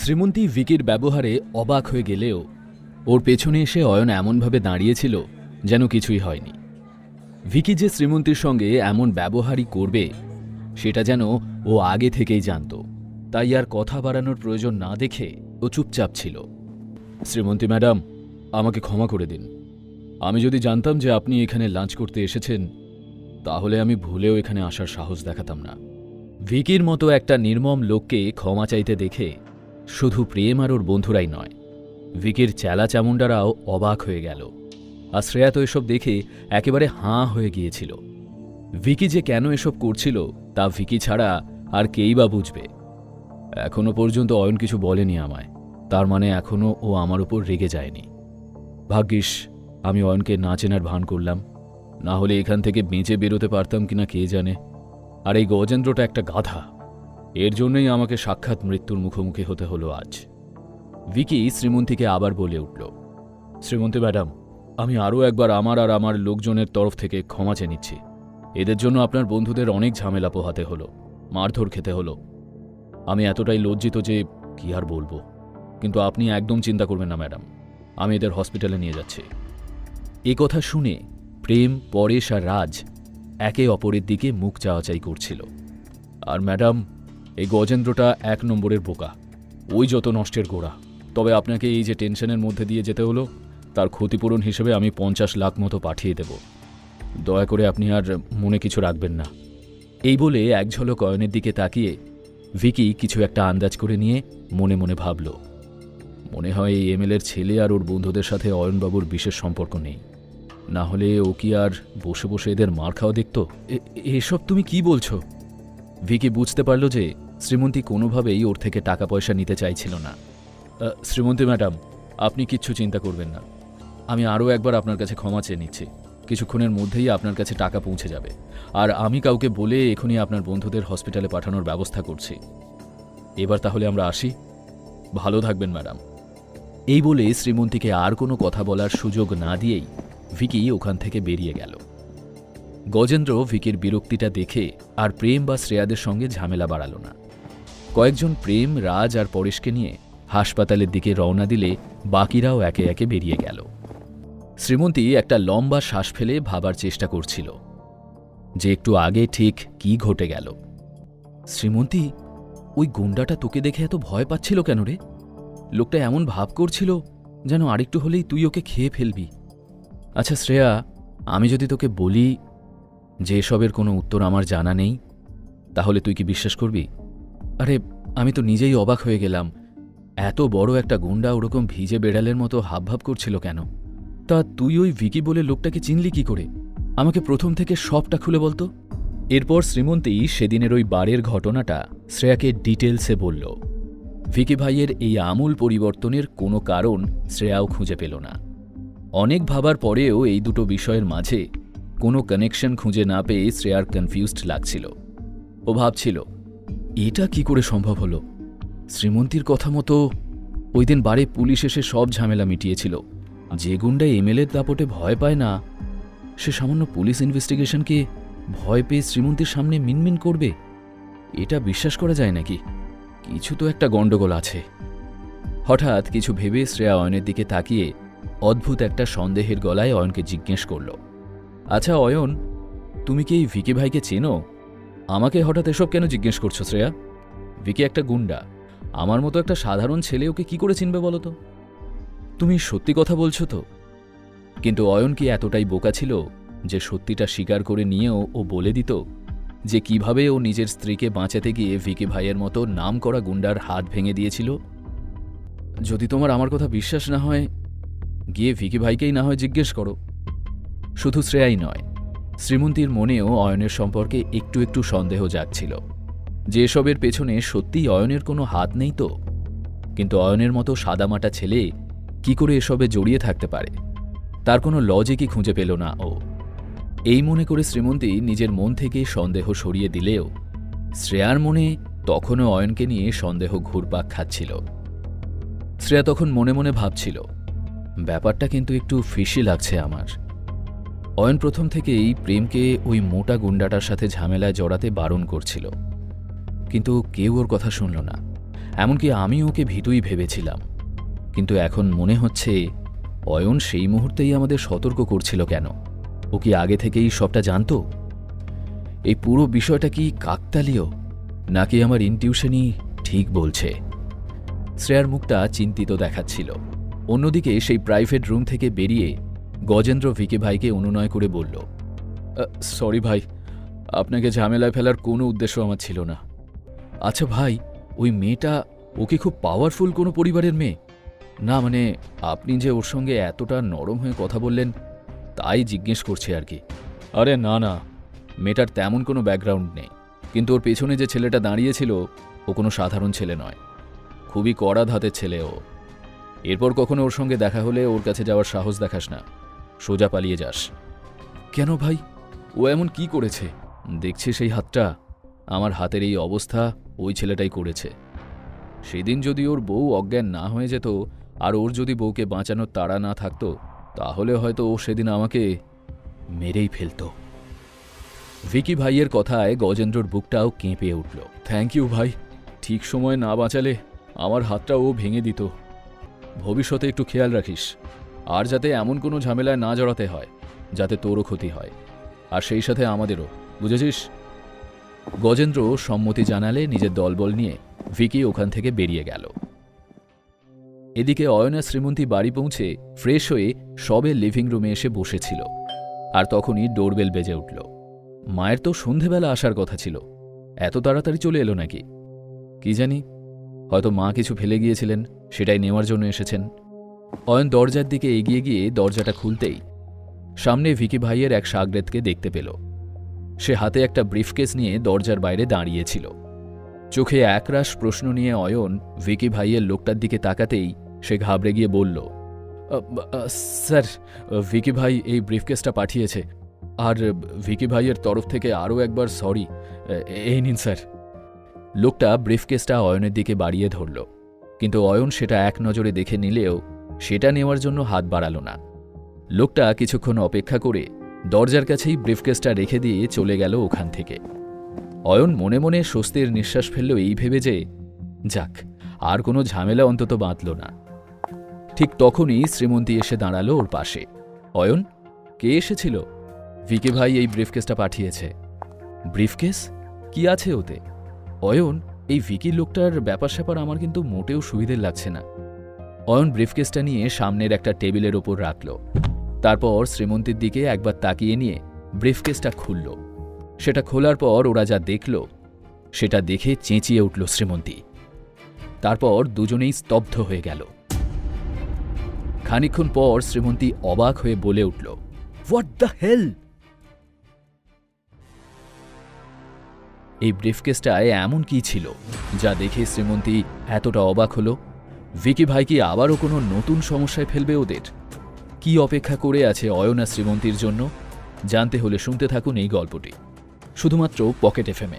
শ্রীমন্তী ভিকির ব্যবহারে অবাক হয়ে গেলেও ওর পেছনে এসে অয়ন এমনভাবে দাঁড়িয়েছিল যেন কিছুই হয়নি। ভিকি যে শ্রীমন্তীর সঙ্গে এমন ব্যবহারই করবে, সেটা যেন ও আগে থেকেই জানত। তাই আর কথা বাড়ানোর প্রয়োজন না দেখে ও চুপচাপ ছিল। শ্রীমন্তী ম্যাডাম, আমাকে ক্ষমা করে দিন। আমি যদি জানতাম যে আপনি এখানে লাঞ্চ করতে এসেছেন, তাহলে আমি ভুলেও এখানে আসার সাহস দেখাতাম না। ভিকির মতো একটা নির্মম লোককে ক্ষমা চাইতে দেখে শুধু প্রেম আর ওর বন্ধুরাই নয়। ভিকির চেলা চামুন্ডারাও অবাক হয়ে গেল। আর শ্রেয়া তো এসব দেখে একেবারে হাঁ হয়ে গিয়েছিল। ভিকি যে কেন এসব করছিল, তা ভিকি ছাড়া আর কেই বা বুঝবে। এখনও পর্যন্ত অয়ন কিছু বলেনি আমায়। তার মানে এখনও ও আমার উপর রেগে যায়নি। ভাগ্যিস, আমি অয়নকে না চেনার ভান করলাম। না হলে এখান থেকে বেঁচে বেরোতে পারতাম কিনা কে জানে। আর এই গজেন্দ্রটা একটা গাধা। এর জন্যই আমাকে সাক্ষাৎ মৃত্যুর মুখোমুখি হতে হলো আজ। ভিকি শ্রীমন্তীকে আবার বলে উঠল, শ্রীমন্তী ম্যাডাম, আমি আরও একবার আমার আর আমার লোকজনের তরফ থেকে ক্ষমা চেয়ে নিচ্ছি। এদের জন্য আপনার বন্ধুদের অনেক ঝামেলা পোহাতে হলো, মারধর খেতে হলো। আমি এতটাই লজ্জিত যে কি আর বলব। কিন্তু আপনি একদম চিন্তা করবেন না ম্যাডাম, আমি এদের হসপিটালে নিয়ে যাচ্ছি। এ কথা শুনে প্রেম, পরেশ আর রাজ একে অপরের দিকে মুখ চাওয়াচাই করছিল। আর ম্যাডাম এই গজেন্দ্রটা এক নম্বরের বোকা। ওই যত নষ্টের গোড়া। তবে আপনাকে এই যে টেনশনের মধ্যে দিয়ে যেতে হলো, তার ক্ষতিপূরণ হিসেবে আমি পঞ্চাশ লাখ মতো পাঠিয়ে দেব। দয়া করে আপনি আর মনে কিছু রাখবেন না। এই বলে এক ঝলক অয়নের দিকে তাকিয়ে ভিকি কিছু একটা আন্দাজ করে নিয়ে মনে মনে ভাবল। মনে হয় এই এমএলএর ছেলে আর ওর বন্ধুদের সাথে অয়নবাবুর বিশেষ সম্পর্ক নেই। না হলে ও কি আর বসে বসে এদের মার খাওয়া দেখত? এসব তুমি কি বলছো? ভিকি বুঝতে পারল যে শ্রীমন্তী কোনোভাবেই ওর থেকে টাকা পয়সা নিতে চাইছিল না। শ্রীমন্তী ম্যাডাম, আপনি কিচ্ছু চিন্তা করবেন না। আমি আরও একবার আপনার কাছে ক্ষমা চেয়ে নিচ্ছি। কিছুক্ষণের মধ্যেই আপনার কাছে টাকা পৌঁছে যাবে। আর আমি কাউকে বলে এখনই আপনার বন্ধুদের হসপিটালে পাঠানোর ব্যবস্থা করছি। এবার তাহলে আমরা আসি। ভালো থাকবেন, ম্যাডাম। এই বলে শ্রীমন্তীকে আর কোনো কথা বলার সুযোগ না দিয়েই ভিকি ওখান থেকে বেরিয়ে গেল। গজেন্দ্র ভিকির বিরক্তিটা দেখে আর প্রেম বা শ্রেয়াদের সঙ্গে ঝামেলা বাড়াল না। কয়েকজন প্রেম, রাজ আর পরেশকে নিয়ে হাসপাতালের দিকে রওনা দিলে বাকিরাও একে একে বেরিয়ে গেল। শ্রীমন্তী একটা লম্বা শ্বাস ফেলে ভাবার চেষ্টা করছিল। যে একটু আগে ঠিক কি ঘটে গেল। শ্রীমন্তী, ওই গুন্ডাটা তোকে দেখে এত ভয় পাচ্ছিল কেন রে? লোকটা এমন ভাব করছিল যেন আরেকটু হলেই তুই ওকে খেয়ে ফেলবি। আচ্ছা শ্রেয়া, আমি যদি তোকে বলি যে এসবের কোনো উত্তর আমার জানা নেই, তাহলে তুই কি বিশ্বাস করবি? আরে, আমি তো নিজেই অবাক হয়ে গেলাম। এত বড় একটা গুন্ডা ওরকম ভিজে বেড়ালের মতো হাবভাব করছিল কেন? তা তুই ওই ভিকি বলে লোকটাকে চিনলি কি করে? আমাকে প্রথম থেকে সবটা খুলে বলতো। এরপর শ্রীমন্তী সেদিনের ওই বারের ঘটনাটা শ্রেয়াকে ডিটেলসে বলল। ভিকি ভাইয়ের এই আমূল পরিবর্তনের কোনো কারণ শ্রেয়াও খুঁজে পেল না। অনেক ভাবার পরেও এই দুটো বিষয়ের মাঝে কোনো কানেকশন খুঁজে না পেয়ে শ্রেয়ার কনফিউজড লাগছিল। ও ভাবছিল, এটা কি করে সম্ভব হলো? শ্রীমন্তীর কথা মতো ওই দিন বারে পুলিশ এসে সব ঝামেলা মিটিয়েছিল। যে গুন্ডা এমএলএর দাপটে ভয় পায় না, সে সামান্য পুলিশ ইনভেস্টিগেশনকে ভয় পেয়ে শ্রীমন্তীর সামনে মিনমিন করবে? এটা বিশ্বাস করা যায় নাকি? কিছু তো একটা গণ্ডগোল আছে। হঠাৎ কিছু ভেবে শ্রেয়া অয়নের দিকে তাকিয়ে অদ্ভুত একটা সন্দেহের গলায় অয়নকে জিজ্ঞেস করল আচ্ছা অয়ন, তুমি কি এই ভিকি ভাইকে চেনো? আমাকে হঠাৎ এসব কেন জিজ্ঞেস করছ, শ্রেয়া? ভিকি একটা গুন্ডা। আমার মতো একটা সাধারণ ছেলে ওকে কি করে চিনবে বলো তো? তুমি সত্যি কথা বলছো তো? কিন্তু অয়ন কি এতটাই বোকা ছিল যে সত্যিটা স্বীকার করে নিয়েও ও বলে দিত যে কীভাবে ও নিজের স্ত্রীকে বাঁচাতে গিয়ে ভিকি ভাইয়ের মতো নাম করা গুন্ডার হাত ভেঙে দিয়েছিল? যদি তোমার আমার কথা বিশ্বাস না হয়, গিয়ে ভিকি ভাইকেই না হয় জিজ্ঞেস করো। শুধু শ্রেয়াই নয়, শ্রীমন্তীর মনেও অয়নের সম্পর্কে একটু একটু সন্দেহ জাগছিল। যে এসবের পেছনে সত্যিই অয়নের কোনো হাত নেই তো? কিন্তু অয়নের মতো সাদামাটা ছেলে কি করে এসবে জড়িয়ে থাকতে পারে? তার কোনো লজিকই খুঁজে পেল না ও। এই মনে করে শ্রীমন্তী নিজের মন থেকে সন্দেহ সরিয়ে দিলেও, শ্রেয়ার মনে তখনও অয়নকে নিয়ে সন্দেহ ঘুরপাক খাচ্ছিল। শ্রেয়া তখন মনে মনে ভাবছিল, ব্যাপারটা কিন্তু একটু ফিসি লাগছে আমার। অয়ন প্রথম থেকেই প্রেমকে ওই মোটা গুন্ডাটার সাথে ঝামেলায় জড়াতে বারণ করছিল। কিন্তু কেউ ওর কথা শুনল না, এমনকি আমি ওকে ভীতুই ভেবেছিলাম। কিন্তু এখন মনে হচ্ছে অয়ন সেই মুহূর্তেই আমাদের সতর্ক করছিল কেন? ও কি আগে থেকেই সবটা জানতো? এই পুরো বিষয়টা কি কাকতালীয়, নাকি আমার ইনটিউশনই ঠিক বলছে? শ্রেয়ার মুখটা চিন্তিত দেখাচ্ছিল। অন্যদিকে সেই প্রাইভেট রুম থেকে বেরিয়ে গজেন্দ্র ভিকে ভাইকে অনুনয় করে বলল সরি ভাই, আপনাকে ঝামেলায় ফেলার কোনো উদ্দেশ্য আমার ছিল না। আচ্ছা ভাই, ওই মেয়েটা, ওকে খুব পাওয়ারফুল কোনো পরিবারের মেয়ে? না মানে আপনি যে ওর সঙ্গে এতটা নরম হয়ে কথা বললেন, তাই জিজ্ঞেস করছে আর কি। আরে না না, মেয়েটার তেমন কোনো ব্যাকগ্রাউন্ড নেই। কিন্তু ওর পেছনে যে ছেলেটা দাঁড়িয়েছিল, ও কোনো সাধারণ ছেলে নয়। খুবই কড়া ধাতের ছেলে ও। এরপর কখনো ওর সঙ্গে দেখা হলে ওর কাছে যাওয়ার সাহস দেখাস না। সোজা পালিয়ে যাস। কেন ভাই? ও এমন কি করেছে? দেখছি সেই হাতটা। আমার হাতের এই অবস্থা ওই ছেলেটাই করেছে। সেদিন যদি ওর বউ অজ্ঞান না হয়ে যেত আর ওর যদি বউকে বাঁচানোর তাড়া না থাকতো তাহলে হয়তো ও সেদিন আমাকে মেরেই ফেলতো। ভিকি ভাইয়ের কথায় গজেন্দ্রর বুকটাও কেঁপে উঠল। থ্যাংক ইউ ভাই। ঠিক সময় না বাঁচালে আমার হাতটা ও ভেঙে দিত। ভবিষ্যতে একটু খেয়াল রাখিস। আর যাতে এমন কোনো ঝামেলায় না জড়াতে হয়, যাতে তোরও ক্ষতি হয়। আর সেই সাথে আমাদেরও, বুঝেছিস? গজেন্দ্র সম্মতি জানালে নিজের দলবল নিয়ে ভিকি ওখান থেকে বেরিয়ে গেল। এদিকে অয়না শ্রীমন্তী বাড়ি পৌঁছে ফ্রেশ হয়ে সবে লিভিং রুমে এসে বসেছিল, আর তখনই ডোরবেল বেজে উঠল। মায়ের তো সন্ধেবেলা আসার কথা ছিল, এত তাড়াতাড়ি চলে এলো নাকি? কি জানি? হয়তো মা কিছু ফেলে গিয়েছিলেন, সেটাই নেওয়ার জন্য এসেছেন। অয়ন দরজার দিকে এগিয়ে গিয়ে দরজাটা খুলতেই সামনে ভিকি ভাইয়ের এক সাগরেদকে দেখতে পেল। সে হাতে একটা ব্রিফকেস নিয়ে দরজার বাইরে দাঁড়িয়েছিল। চোখে একরাশ প্রশ্ন নিয়ে অয়ন ভিকি ভাইয়ের লোকটার দিকে তাকাতেই সে ঘাবড়ে গিয়ে বলল স্যার, ভিকি ভাই এই ব্রিফকেসটা পাঠিয়েছে। আর ভিকি ভাইয়ের তরফ থেকে আরও একবার সরি এই নিন, স্যার। লোকটা ব্রিফকেসটা অয়নের দিকে বাড়িয়ে ধরল। কিন্তু অয়ন সেটা এক নজরে দেখে নিলেও সেটা নেওয়ার জন্য হাত বাড়াল না। লোকটা কিছুক্ষণ অপেক্ষা করে দরজার কাছেই ব্রিফকেসটা রেখে দিয়ে চলে গেল ওখান থেকে। অয়ন মনে মনে স্বস্তির নিঃশ্বাস ফেলল এই ভেবে যে, যাক, আর কোনো ঝামেলা অন্তত বাঁধল না। ঠিক তখনই শ্রীমন্তী এসে দাঁড়াল ওর পাশে। অয়ন, কে এসেছিল? ভিকে ভাই এই ব্রিফকেসটা পাঠিয়েছে। ব্রিফকেস? কি আছে ওতে? অয়ন, এই ভিকি লোকটার ব্যাপার স্যাপার আমার কিন্তু মোটেও সুবিধের লাগছে না। অয়ন ব্রিফকেসটা নিয়ে সামনের একটা টেবিলের ওপর রাখল। তারপর শ্রীমন্তীর দিকে একবার তাকিয়ে নিয়ে ব্রিফকেসটা খুলল। সেটা খোলার পর ওরা যা দেখল, সেটা দেখে চেঁচিয়ে উঠল শ্রীমন্তী। তারপর দুজনেই স্তব্ধ হয়ে গেল। খানিক্ষণ পর শ্রীমন্তী অবাক হয়ে বলে উঠল হোয়াট দ্য হেল এই ব্রিফকেসটায় এমন কি ছিল, যা দেখে শ্রীমন্তী এতটা অবাক হলো? ভিকি ভাই কি আবারও কোনো নতুন সমস্যায় ফেলবে ওদের? কি অপেক্ষা করে আছে অয়না শ্রীমন্তীর জন্য? জানতে হলে শুনতে থাকুন এই গল্পটি। শুধুমাত্র পকেট এফএমে